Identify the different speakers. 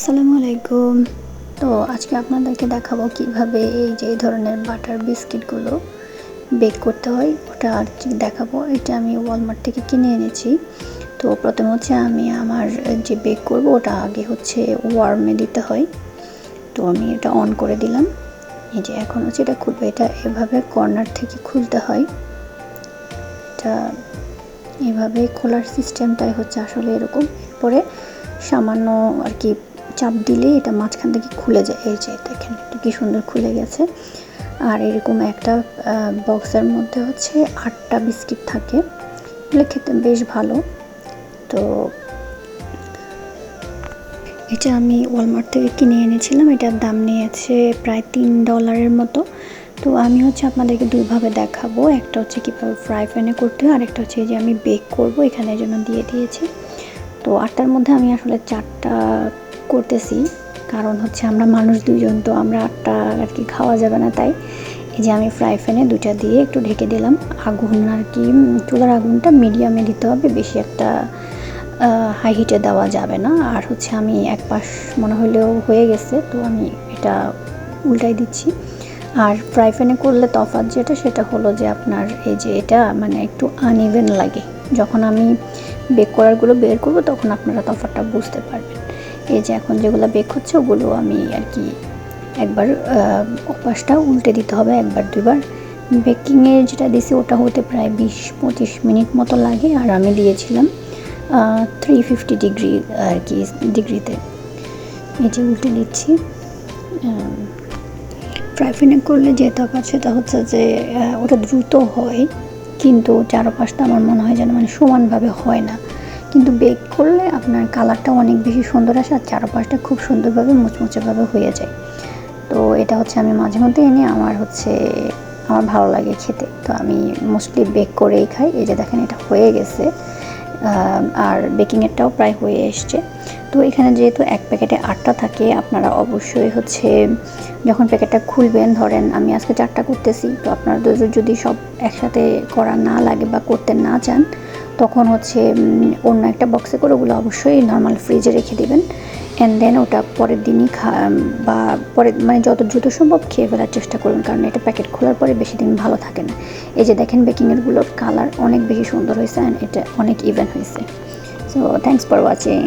Speaker 1: আসসালামু আলাইকুম। তো আজকে আপনাদেরকে দেখাবো কীভাবে এই যে ধরনের বাটার বিস্কিটগুলো বেক করতে হয়, ওটা আর দেখাবো। এটা আমি ওয়ালমার্ট থেকে কিনে এনেছি। তো প্রথমে হচ্ছে আমি আমার যে বেক করব, ওটা আগে হচ্ছে ওয়ার্মে দিতে হয়। তো আমি এটা অন করে দিলাম। এই যে এখন হচ্ছে এটা খুলবে। এটা এভাবে কর্নার থেকে খুলতে হয়। এটা এভাবে খোলার সিস্টেমটাই হচ্ছে আসলে এরকম। এরপরে সামান্য আর কি চাপ দিলে এটা মাঝখান থেকে খুলে যায়। এই যে দেখেন কি সুন্দর খুলে গেছে। আর এরকম একটা বক্সের মধ্যে হচ্ছে আটটা বিস্কিট থাকে। এগুলো খেতে বেশ ভালো। তো এটা আমি ওয়ালমার্ট থেকে কিনে এনেছিলাম। এটার দাম নিয়েছে প্রায় তিন ডলারের মতো। তো আমি হচ্ছে আপনাদেরকে দুইভাবে দেখাবো। একটা হচ্ছে কীভাবে ফ্রাই প্যানে করতে হয় আরেকটা হচ্ছে যে আমি বেক করব। এখানে জন্য দিয়ে দিয়েছি। তো আটটার মধ্যে আমি আসলে চারটা করতেছি, কারণ হচ্ছে আমরা মানুষ দুজন তো আমরা আটটা আর কি খাওয়া যাবে না তাই। এই যে আমি ফ্রাই প্যানে দুটা দিয়ে একটু ঢেকে দিলাম। আগুন আর কি চুলার আগুনটা মিডিয়ামে দিতে হবে, বেশি একটা হাই হিটে দেওয়া যাবে না। আর হচ্ছে আমি এক পাশ মনে হলেও হয়ে গেছে, তো আমি এটা উল্টাই দিচ্ছি। আর ফ্রাই প্যানে করলে তফাৎ যেটা, সেটা হলো যে আপনার এই যে এটা মানে একটু আনইভেন লাগে। যখন আমি বেক করারগুলো বের করব, তখন আপনারা তফাৎটা বুঝতে পারবেন। এই যে এখন যেগুলো বেক হচ্ছে ওগুলো আমি আর কি একবার অপাসটা উল্টে দিতে হবে, একবার দুইবার। বেকিংয়ে যেটা দিছি ওটা হতে প্রায় বিশ পঁচিশ মিনিট মতো লাগে আর আমি দিয়েছিলাম থ্রি ফিফটি ডিগ্রি আর কি ডিগ্রিতে এই যে উল্টে দিচ্ছি। ফ্রাই করলে যে তফাৎ সেটা হচ্ছে যে ওটা দ্রুত হয়, কিন্তু চারপাশটা আমার মনে হয় যেন মানে সমানভাবে হয় না। কিন্তু বেক করলে আপনার কালারটা অনেক বেশি সুন্দর আসে আর চারপাশটা খুব সুন্দরভাবে মুচমুচেভাবে হয়ে যায়। তো এটা হচ্ছে আমি মাঝে মধ্যে এনে আমার হচ্ছে, আমার ভালো লাগে খেতে। তো আমি মোস্টলি বেক করেই খাই। এই যে দেখেন এটা হয়ে গেছে। আর বেকিংয়েরটাও প্রায় হয়ে এসছে। তো এখানে যেহেতু এক প্যাকেটে আটটা থাকে, আপনারা অবশ্যই হচ্ছে যখন প্যাকেটটা খুলবেন, ধরেন আমি আজকে চারটা করতেছি, তো আপনাদের যদি সব একসাথে করা না লাগে বা করতে না চান, তখন হচ্ছে অন্য একটা বক্সে করে ওগুলো অবশ্যই নর্মাল ফ্রিজে রেখে দেবেন। অ্যান্ড দেন ওটা পরের দিনই খা বা পরের মানে যত দ্রুত সম্ভব খেয়ে ফেলার চেষ্টা করুন কারণ এটা প্যাকেট খোলার পরে বেশি দিন ভালো থাকে না। এই যে দেখেন বেকিংয়েরগুলোর কালার অনেক বেশি সুন্দর হয়েছে অ্যান্ড এটা অনেক ইভেন হয়েছে। So thanks for watching